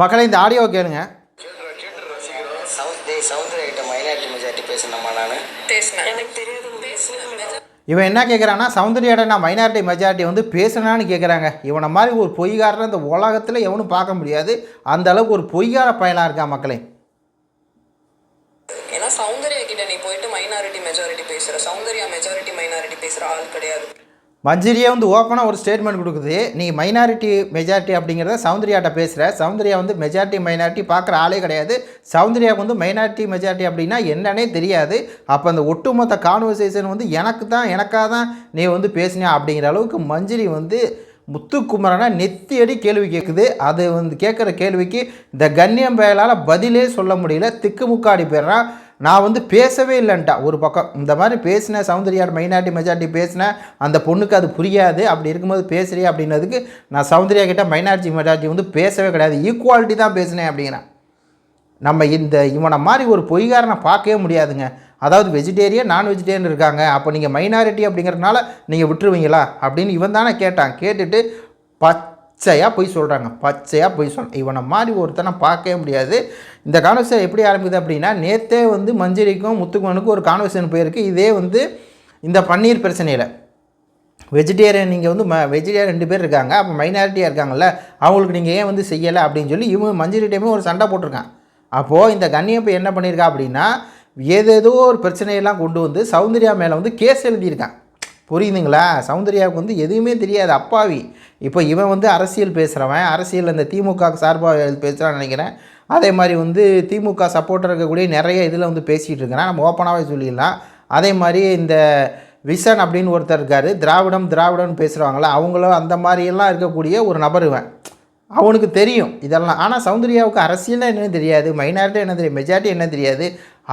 மக்களை இந்த ஆடியோ கேளுங்க. இவன் என்ன கேட்குறான்னா சௌந்தர்யாட நான் மைனாரிட்டி மெஜாரிட்டி வந்து பேசுனான்னு கேட்குறாங்க இவனை மாதிரி ஒரு பொய்காரன் இந்த உலகத்தில் எவனும் பார்க்க முடியாது. அந்த அளவுக்கு ஒரு பொய்கார பயனாக இருக்கா மக்களே? ஏன்னா சௌந்தர்யா கிட்ட நீ போயிட்டு மைனாரிட்டி மெஜாரிட்டி பேசுகிற சௌந்தர்யா மெஜாரிட்டி மைனாரிட்டி பேசுகிற ஆள் கிடையாது. மஞ்சிரியா வந்து ஓப்பனாக ஒரு ஸ்டேட்மெண்ட் கொடுக்குது. நீ மைனாரிட்டி மெஜாரிட்டி அப்படிங்கிறத சௌந்தர்யாட்ட பேசுகிற சௌந்தர்யா வந்து மெஜாரிட்டி மைனாரிட்டி பார்க்குற ஆளே கிடையாது. சௌந்தர்யாவுக்கு வந்து மைனாரிட்டி மெஜாரிட்டி அப்படின்னா என்னன்னே தெரியாது. அப்போ அந்த ஒட்டுமொத்த கான்வர்சேஷன் வந்து எனக்கு தான் எனக்காக தான் நீ வந்து பேசினியா அப்படிங்கிற அளவுக்கு மஞ்சிரி வந்து முத்துக்குமரனை நெத்தியடி கேள்வி கேட்குது அது வந்து கேட்குற கேள்விக்கு இந்த கண்ணியம் பயலால் பதிலே சொல்ல முடியல. திக்குமுக்காடி போயிடுறான். நான் வந்து பேசவே இல்லைன்ட்டா. ஒரு பக்கம் இந்த மாதிரி பேசினேன் சௌந்தர்யாட் மைனாரிட்டி மெஜாரிட்டி பேசினேன் அந்த பொண்ணுக்கு அது புரியாது. அப்படி இருக்கும்போது பேசுகிறேன் அப்படின்னதுக்கு நான் சௌந்தர்யா கிட்ட மைனாரிட்டி மெஜாரிட்டி வந்து பேசவே கிடையாது. ஈக்குவாலிட்டி தான் பேசினேன் அப்படிங்கிறேன். நம்ம இந்த இவனை மாதிரி ஒரு பொய்காரனை பார்க்கவே முடியாதுங்க. அதாவது வெஜிடேரியன் நான் வெஜிடேரியன் இருக்காங்க. அப்போ நீங்கள் மைனாரிட்டி அப்படிங்கிறதுனால நீங்கள் விட்டுருவீங்களா? அப்படின்னு இவன் தானே கேட்டான். கேட்டுட்டு பச்சையாக பொய் சொல்கிறாங்க பச்சையாக பொய் சொல் இவனை மாதிரி ஒருத்தனை பார்க்கவே முடியாது. இந்த கான்வர்சேஷன் எப்படி ஆரம்பிக்குது அப்படின்னா நேற்றே வந்து மஞ்சரிக்கும் முத்துக்குமனுக்கும் ஒரு கான்வர்சேஷன் போயிருக்கு. இதே வந்து இந்த பன்னீர் பிரச்சனையில். வெஜிடேரியன் நீங்கள் வந்து ம வெஜிடேரியன் ரெண்டு பேர் இருக்காங்க. அப்போ மைனாரிட்டியாக இருக்காங்கல்ல அவங்களுக்கு நீங்கள் ஏன் வந்து செய்யலை அப்படின்னு சொல்லி இவன் மஞ்சரிட்டையுமே ஒரு சண்டை போட்டிருக்கான் அப்போது இந்த கண்ணியப்பை என்ன பண்ணியிருக்கா அப்படின்னா ஏதேதோ ஒரு பிரச்சனையெல்லாம் கொண்டு வந்து சௌந்தர்யா மேலே வந்து கேஸ் எழுதியிருக்கான் புரியுதுங்களா? சௌந்தர்யாவுக்கு வந்து எதுவுமே தெரியாது அப்பாவி. இப்போ இவன் வந்து அரசியல் பேசுகிறவன் அரசியல் இந்த திமுக சார்பாக பேசுகிறான்னு நினைக்கிறேன். அதே மாதிரி வந்து திமுக சப்போர்ட்டர் இருக்கக்கூடிய நிறைய இதில் வந்து பேசிகிட்டு இருக்கிறான் நம்ம ஓப்பனாகவே சொல்லிடலாம். அதே மாதிரி இந்த விசன் அப்படின்னு ஒருத்தர் இருக்கார் திராவிடம் திராவிடம்னு பேசுகிறாங்களா அவங்களும் அந்த மாதிரியெல்லாம் இருக்கக்கூடிய ஒரு நபர் இவன். அவனுக்கு தெரியும் இதெல்லாம். ஆனால் சௌந்தர்யாவுக்கு அரசியல்னா என்னன்னு தெரியாது மைனாரிட்டி என்ன தெரியும் மெஜாரிட்டி என்ன தெரியாது.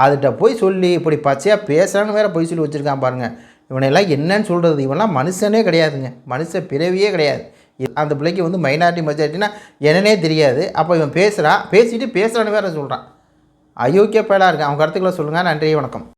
அதுகிட்ட போய் சொல்லி இப்படி பச்சையாக பேசுகிறான்னு வேறு போய் சொல்லி வச்சுருக்கான் பாருங்கள் இவனையெல்லாம் என்னன்னு சொல்கிறது இவன்லாம் மனுஷனே கிடையாதுங்க. மனுஷ பிறவியே கிடையாது. அந்த பிள்ளைக்கு வந்து மைனாரிட்டி மெஜாரிட்டினா என்னன்னே தெரியாது. அப்போ இவன் பேசுகிறான் பேசிட்டு பேசுகிறான்னு வேற சொல்கிறான் அயோக்கிய பயலாக இருக்கான். அவங்க கருத்துக்களை சொல்லுங்கள் நன்றி வணக்கம்.